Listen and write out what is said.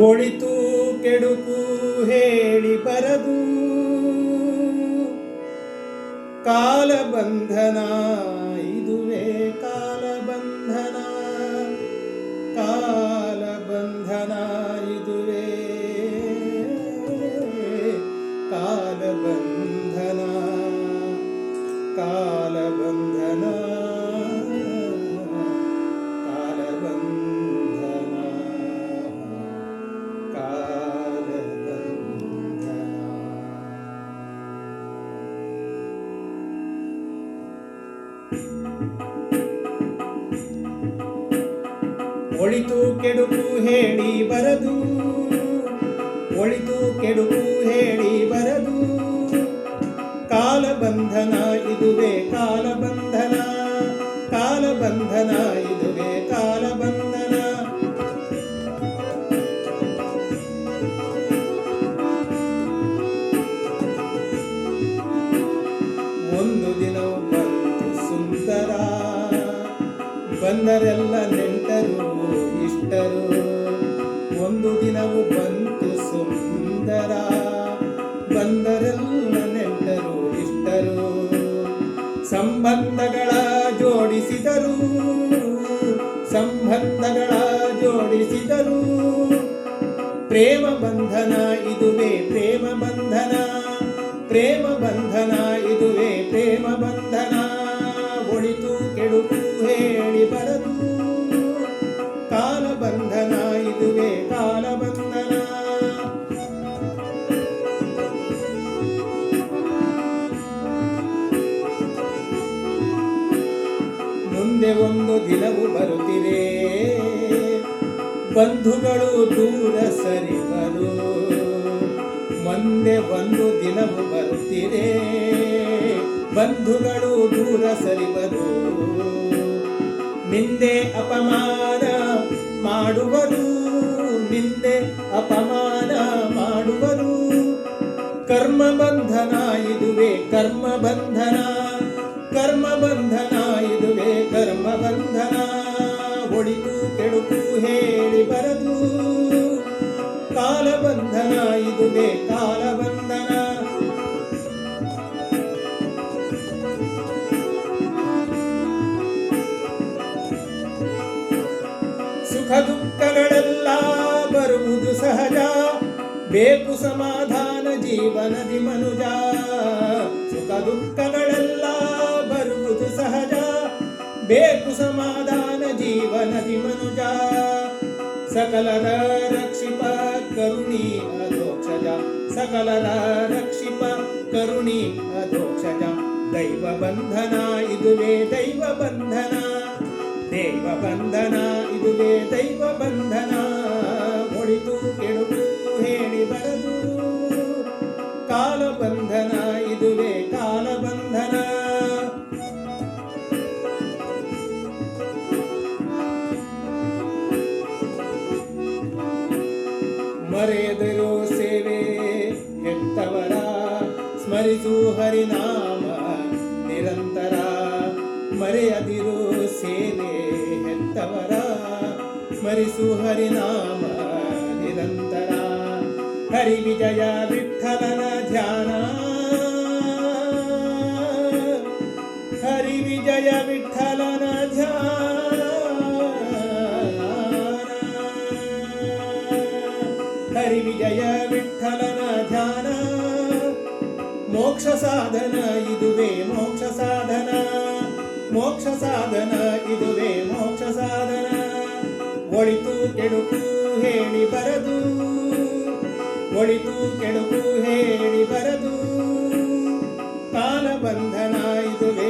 ಒಳಿತು ಕೆಡುಕು ಹೇಳಿ ಬರದು. ಕಾಲಬಂಧನ ಇದುವೇ ಕಾಲಬಂಧನ ಕಾಲಬಂಧನ ಒಳಿತು ಕೆಡುಕು ಹೇಳಿ ಬರದು. ಒಳಿತು ಕೆಡುಕು ಹೇಳಿ ಬರದು. ಕಾಲಬಂಧನ ಕಾಲ ಕಾಲಬಂಧನ. ಕಾಲಬಂಧನ ಕಾಲ ಕಾಲಬಂಧನ. ಬಂದರೆಲ್ಲ ನೆಂಟರು, ಇಷ್ಟರು. ಒಂದು ದಿನವು ಬಂತು ಸುಂದರ. ಬಂದರೆಲ್ಲ ನೆಂಟರು, ಇಷ್ಟರು. ಸಂಬಂಧಗಳ ಜೋಡಿಸಿದರು. ಸಂಬಂಧಗಳ ಜೋಡಿಸಿದರು. ಪ್ರೇಮ ಬಂಧನ ಇದುವೇ ಪ್ರೇಮ ಬಂಧನ. ಪ್ರೇಮ ಬಂಧನ ಮುಂದೆ ಒಂದು ದಿನವು ಬರುತ್ತಿದೆ. ಬಂಧುಗಳು ದೂರ ಸರಿವರು ಮುಂದೆ ಒಂದು ದಿನವು ಬರುತ್ತಿದೆ. ಬಂಧುಗಳು ದೂರ ಸರಿವರು ನಿಂದೆ ಅಪಮಾನ ಮಾಡುವರು. ನಿಂದೆ ಅಪಮಾನ ಮಾಡುವರು. ಕರ್ಮ ಬಂಧನ ಇದುವೆ ಕರ್ಮ ಬಂಧನ. ಕರ್ಮ ಬಂಧನ, ಇದುವೇ ಕರ್ಮ ಬಂಧನ. ಒಳಿತು, ಕೆಡುಕು ಹೇಳಿ ಬರದು. ಕಾಲಬಂಧನ, ಇದುವೇ ಕಾಲಬಂಧನ. ಸುಖ ದುಃಖಗಳೆಲ್ಲ ಬರುವುದು ಸಹಜ. ಬೇಕು ಸಮಾಧಾನ, ಜೀವನದಿ ಮನುಜ. ಸುಖ ದುಃಖಗಳೆಲ್ಲ ಬೇಕು ಸಮಾಧಾನ ಜೀವನದಿ ಮನುಜ ಸಕಲರ ರಕ್ಷಿಪ ಕರುಣಿ ಅದೋಕ್ಷಜ ಸಕಲರ ರಕ್ಷಿಪ ಕರುಣಿ ಅದೋಕ್ಷಜ ದೈವ ಬಂಧನ ಇದುವೇ ದೈವ ಬಂಧನ ದೇವ ಬಂಧನ ಮರೆಯದಿರೋ ಸೇವೆ ಹೆತ್ತವರ, ಸ್ಮರಿಸು ಹರಿನಾಮ ನಿರಂತರ. ಮರೆಯದಿರು ಸೇವೆ ಹೆತ್ತವರ, ಸ್ಮರಿಸು ಹರಿನಾಮ ನಿರಂತರ. ಹರಿ ವಿಜಯ ವಿಠಲನ ಧ್ಯಾನ. ಹರಿ ವಿಜಯ ಮೋಕ್ಷ ಸಾಧನ, ಇದುವೇ ಮೋಕ್ಷ ಸಾಧನ. ಮೋಕ್ಷ ಸಾಧನ, ಇದುವೇ ಮೋಕ್ಷ ಸಾಧನ. ಒಳಿತು ಕೆಡುಕು ಹೇಳಿ ಬರದು. ಒಳಿತು ಕೆಡುಕು ಹೇಳಿ ಬರದು. ಕಾಲಬಂಧನ, ಇದುವೇ